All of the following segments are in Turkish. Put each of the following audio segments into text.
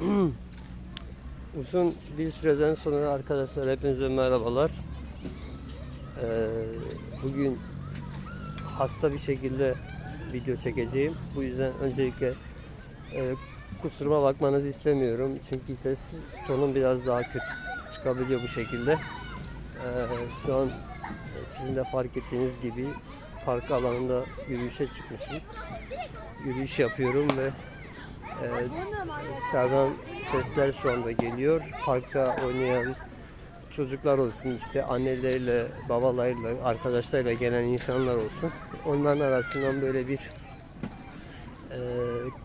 Uzun bir süreden sonra arkadaşlar hepinize merhabalar. Ee, bugün hasta bir şekilde video çekeceğim. Bu yüzden öncelikle e, kusuruma bakmanızı istemiyorum. Çünkü ses tonum biraz daha kötü çıkabiliyor bu şekilde. Ee, şu an e, sizin de fark ettiğiniz gibi park alanında yürüyüşe çıkmışım. Yürüyüş yapıyorum ve e, dışarıdan sesler şu anda geliyor. Parkta oynayan çocuklar olsun, işte anneleriyle, babalarıyla, arkadaşlarıyla gelen insanlar olsun. Onların arasından böyle bir e,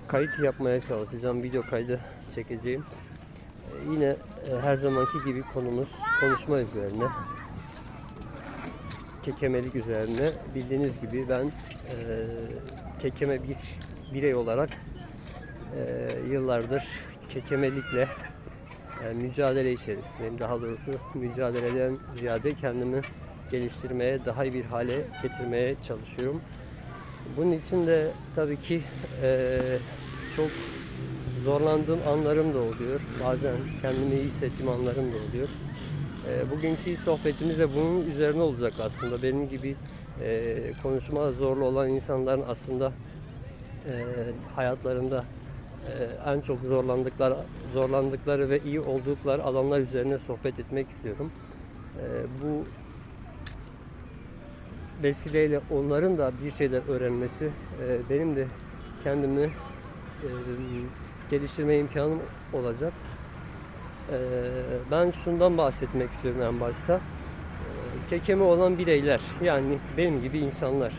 kayıt yapmaya çalışacağım. Video kaydı çekeceğim. E, yine e, her zamanki gibi konumuz konuşma üzerine. Kekemelik üzerine. Bildiğiniz gibi ben e, kekeme bir birey olarak e, yıllardır kekemelikle e, mücadele içerisindeyim. Daha doğrusu mücadeleden ziyade kendimi geliştirmeye, daha iyi bir hale getirmeye çalışıyorum. Bunun için de tabii ki e, çok zorlandığım anlarım da oluyor. Bazen kendimi iyi hissettiğim anlarım da oluyor. E, bugünkü sohbetimiz de bunun üzerine olacak aslında. Benim gibi e, konuşma zorlu olan insanların aslında e, hayatlarında en çok zorlandıkları zorlandıkları ve iyi oldukları alanlar üzerine sohbet etmek istiyorum. E, bu vesileyle onların da bir şeyler öğrenmesi, e, benim de kendimi e, geliştirme imkanım olacak. E, ben şundan bahsetmek istiyorum en başta. Kekeme olan bireyler, yani benim gibi insanlar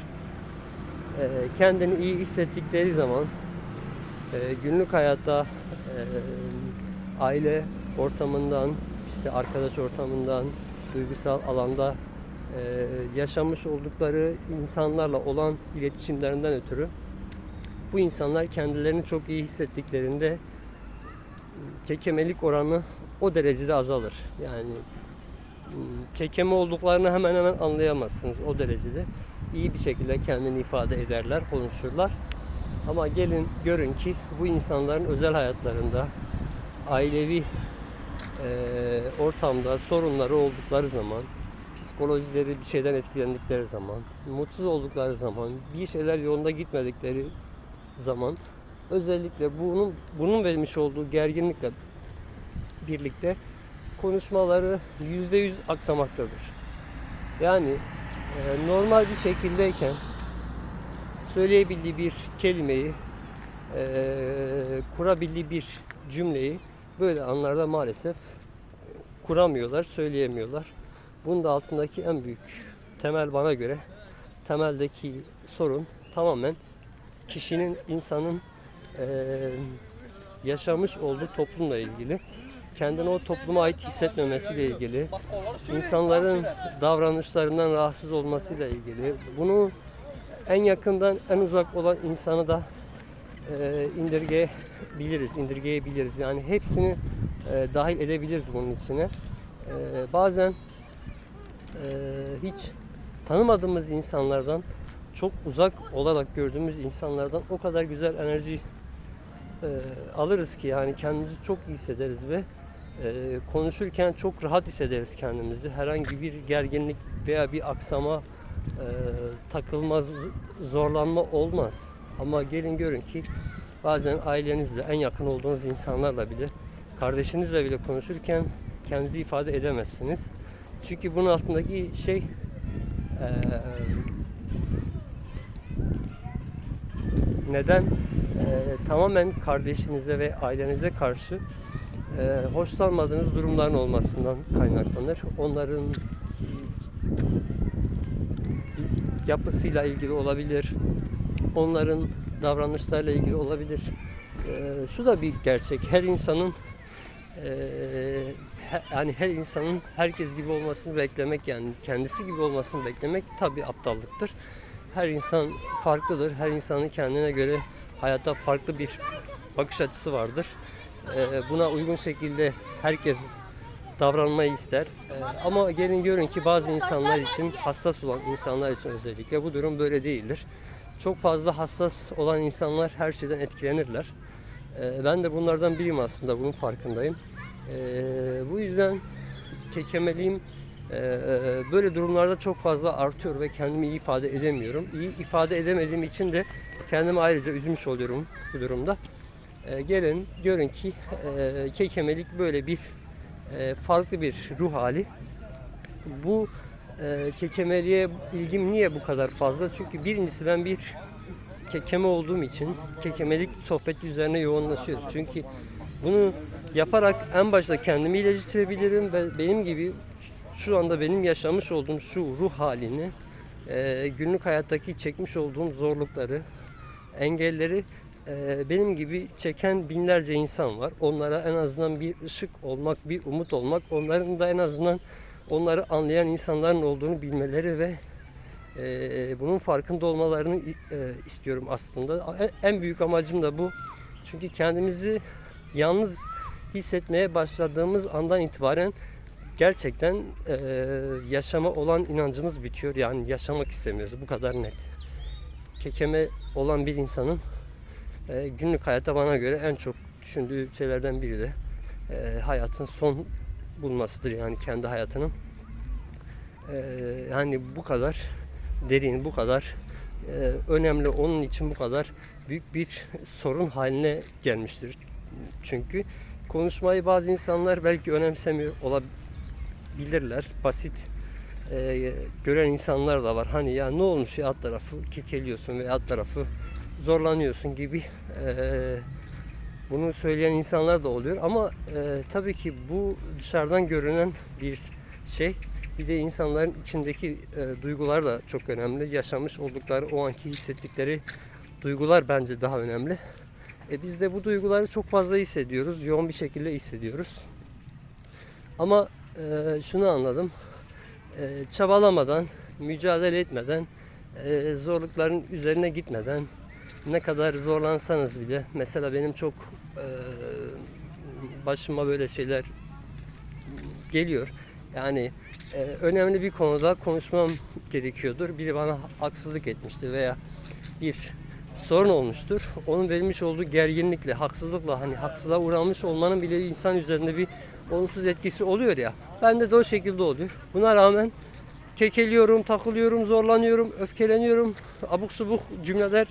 e, kendini iyi hissettikleri zaman e, günlük hayatta e, aile ortamından, işte arkadaş ortamından, duygusal alanda e, yaşamış oldukları insanlarla olan iletişimlerinden ötürü bu insanlar kendilerini çok iyi hissettiklerinde kekemelik oranı o derecede azalır. Yani m, kekeme olduklarını hemen hemen anlayamazsınız o derecede. iyi bir şekilde kendini ifade ederler, konuşurlar. Ama gelin görün ki bu insanların özel hayatlarında ailevi e, ortamda sorunları oldukları zaman, psikolojileri bir şeyden etkilendikleri zaman, mutsuz oldukları zaman, bir şeyler yolunda gitmedikleri zaman özellikle bunun bunun vermiş olduğu gerginlikle birlikte konuşmaları yüzde yüz aksamaktadır. Yani e, normal bir şekildeyken söyleyebildiği bir kelimeyi, e, kurabildiği bir cümleyi böyle anlarda maalesef kuramıyorlar, söyleyemiyorlar. Bunun da altındaki en büyük temel bana göre temeldeki sorun tamamen kişinin, insanın e, yaşamış olduğu toplumla ilgili. Kendini o topluma ait hissetmemesiyle ilgili, insanların davranışlarından rahatsız olmasıyla ilgili. Bunu en yakından en uzak olan insanı da e, indirgeyebiliriz, indirgeyebiliriz. Yani hepsini e, dahil edebiliriz bunun içine. E, bazen e, hiç tanımadığımız insanlardan, çok uzak olarak gördüğümüz insanlardan o kadar güzel enerji alırız ki yani kendimizi çok iyi hissederiz ve konuşurken çok rahat hissederiz kendimizi. Herhangi bir gerginlik veya bir aksama e, takılma, z- zorlanma olmaz. Ama gelin görün ki bazen ailenizle, en yakın olduğunuz insanlarla bile, kardeşinizle bile konuşurken kendinizi ifade edemezsiniz. Çünkü bunun altındaki şey e, neden e, tamamen kardeşinize ve ailenize karşı e, hoşlanmadığınız durumların olmasından kaynaklanır. Onların yapısıyla ilgili olabilir. Onların davranışlarıyla ilgili olabilir. Ee, şu da bir gerçek. Her insanın eee, he- yani her insanın herkes gibi olmasını beklemek yani kendisi gibi olmasını beklemek tabii aptallıktır. Her insan farklıdır. Her insanın kendine göre hayata farklı bir bakış açısı vardır. Ee, buna uygun şekilde herkes davranmayı ister. Ee, ama gelin görün ki bazı insanlar için, hassas olan insanlar için özellikle bu durum böyle değildir. Çok fazla hassas olan insanlar her şeyden etkilenirler. E, ben de bunlardan biriyim aslında bunun farkındayım. E, bu yüzden kekemeliğim e, böyle durumlarda çok fazla artıyor ve kendimi iyi ifade edemiyorum. İyi ifade edemediğim için de kendimi ayrıca üzmüş oluyorum bu durumda. Gelin görün ki e, kekemelik böyle bir e, farklı bir ruh hali. Bu e, kekemeliğe ilgim niye bu kadar fazla? Çünkü birincisi ben bir kekeme olduğum için kekemelik sohbet üzerine yoğunlaşıyor. Çünkü bunu yaparak en başta kendimi iyileştirebilirim ve benim gibi şu anda benim yaşamış olduğum şu ruh halini e, günlük hayattaki çekmiş olduğum zorlukları, engelleri benim gibi çeken binlerce insan var. Onlara en azından bir ışık olmak, bir umut olmak, onların da en azından onları anlayan insanların olduğunu bilmeleri ve e, bunun farkında olmalarını e, istiyorum aslında. En- En büyük amacım da bu. Çünkü kendimizi yalnız hissetmeye başladığımız andan itibaren gerçekten e, yaşama olan inancımız bitiyor. Yani yaşamak istemiyoruz. Bu kadar net. Kekeme olan bir insanın e, günlük hayatta bana göre en çok düşündüğü şeylerden biri de e, hayatın son bulmasıdır. Yani kendi hayatının. E, yani bu kadar derin, bu kadar e, önemli, onun için bu kadar büyük bir sorun haline gelmiştir. Çünkü konuşmayı bazı insanlar belki önemsemiyor olabilirler. Basit e, gören insanlar da var. Hani ya ne olmuş ya alt tarafı kekeliyorsun ve alt tarafı zorlanıyorsun gibi e, bunu söyleyen insanlar da oluyor. Ama e, tabii ki bu dışarıdan görünen bir şey. Bir de insanların içindeki e, duygular da çok önemli. Yaşamış oldukları o anki hissettikleri duygular bence daha önemli. E biz de bu duyguları çok fazla hissediyoruz. Yoğun bir şekilde hissediyoruz. Ama e, şunu anladım. E, çabalamadan, mücadele etmeden, e, zorlukların üzerine gitmeden ne kadar zorlansanız bile mesela benim çok e, başıma böyle şeyler geliyor. Yani e, önemli bir konuda konuşmam gerekiyordur. Biri bana haksızlık etmiştir veya bir sorun olmuştur. Onun verilmiş olduğu gerginlikle, haksızlıkla hani haksızlığa uğramış olmanın bile insan üzerinde bir olumsuz etkisi oluyor ya. Bende de o şekilde oluyor. Buna rağmen kekeliyorum, takılıyorum, zorlanıyorum, öfkeleniyorum. Abuk subuk cümleler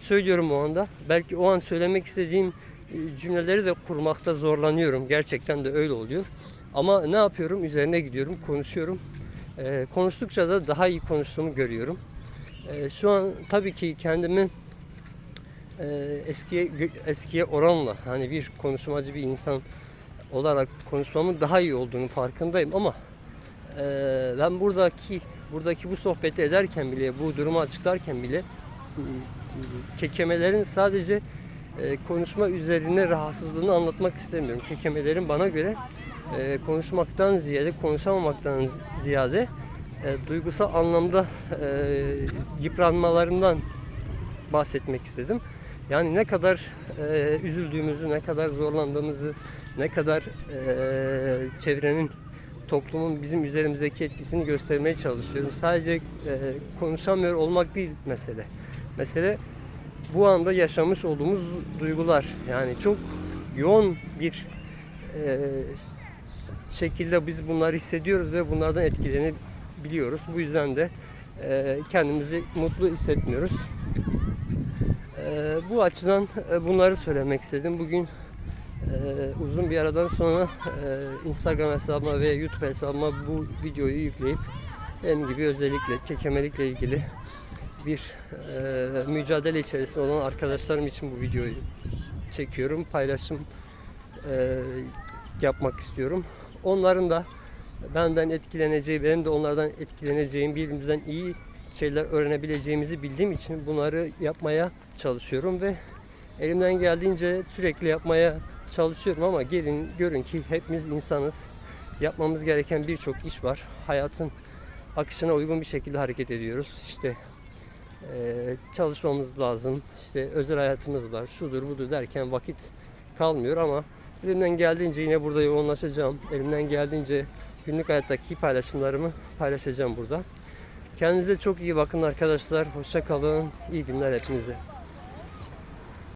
söylüyorum o anda. Belki o an söylemek istediğim e, cümleleri de kurmakta zorlanıyorum. Gerçekten de öyle oluyor. Ama ne yapıyorum? Üzerine gidiyorum, konuşuyorum. Ee, konuştukça da daha iyi konuştuğumu görüyorum. Ee, şu an tabii ki kendimi e, eskiye eskiye oranla hani bir konuşmacı bir insan olarak konuşmamın daha iyi olduğunu farkındayım ama e, ben buradaki buradaki bu sohbeti ederken bile bu durumu açıklarken bile kekemelerin sadece e, konuşma üzerine rahatsızlığını anlatmak istemiyorum. Kekemelerin bana göre e, konuşmaktan ziyade konuşamamaktan ziyade e, duygusal anlamda e, yıpranmalarından bahsetmek istedim. Yani ne kadar e, üzüldüğümüzü, ne kadar zorlandığımızı, ne kadar e, çevrenin, toplumun bizim üzerimizdeki etkisini göstermeye çalışıyorum. Sadece e, konuşamıyor olmak değil mesele. Mesele bu anda yaşamış olduğumuz duygular. Yani çok yoğun bir e, şekilde biz bunları hissediyoruz ve bunlardan etkilenebiliyoruz. Bu yüzden de e, kendimizi mutlu hissetmiyoruz. E, bu açıdan e, bunları söylemek istedim. Bugün e, uzun bir aradan sonra e, Instagram hesabıma ve YouTube hesabıma bu videoyu yükleyip benim gibi özellikle kekemelikle ilgili bir e, mücadele içerisinde olan arkadaşlarım için bu videoyu çekiyorum. Paylaşım e, yapmak istiyorum. Onların da benden etkileneceği, benim de onlardan etkileneceğim, birbirimizden iyi şeyler öğrenebileceğimizi bildiğim için bunları yapmaya çalışıyorum ve elimden geldiğince sürekli yapmaya çalışıyorum ama gelin görün ki hepimiz insanız. Yapmamız gereken birçok iş var. Hayatın akışına uygun bir şekilde hareket ediyoruz. İşte eee, çalışmamız lazım. İşte özel hayatımız var. Şudur budur derken vakit kalmıyor ama elimden geldiğince yine burada yoğunlaşacağım. Elimden geldiğince günlük hayattaki paylaşımlarımı paylaşacağım burada. Kendinize çok iyi bakın arkadaşlar. Hoşça kalın. İyi günler hepinize.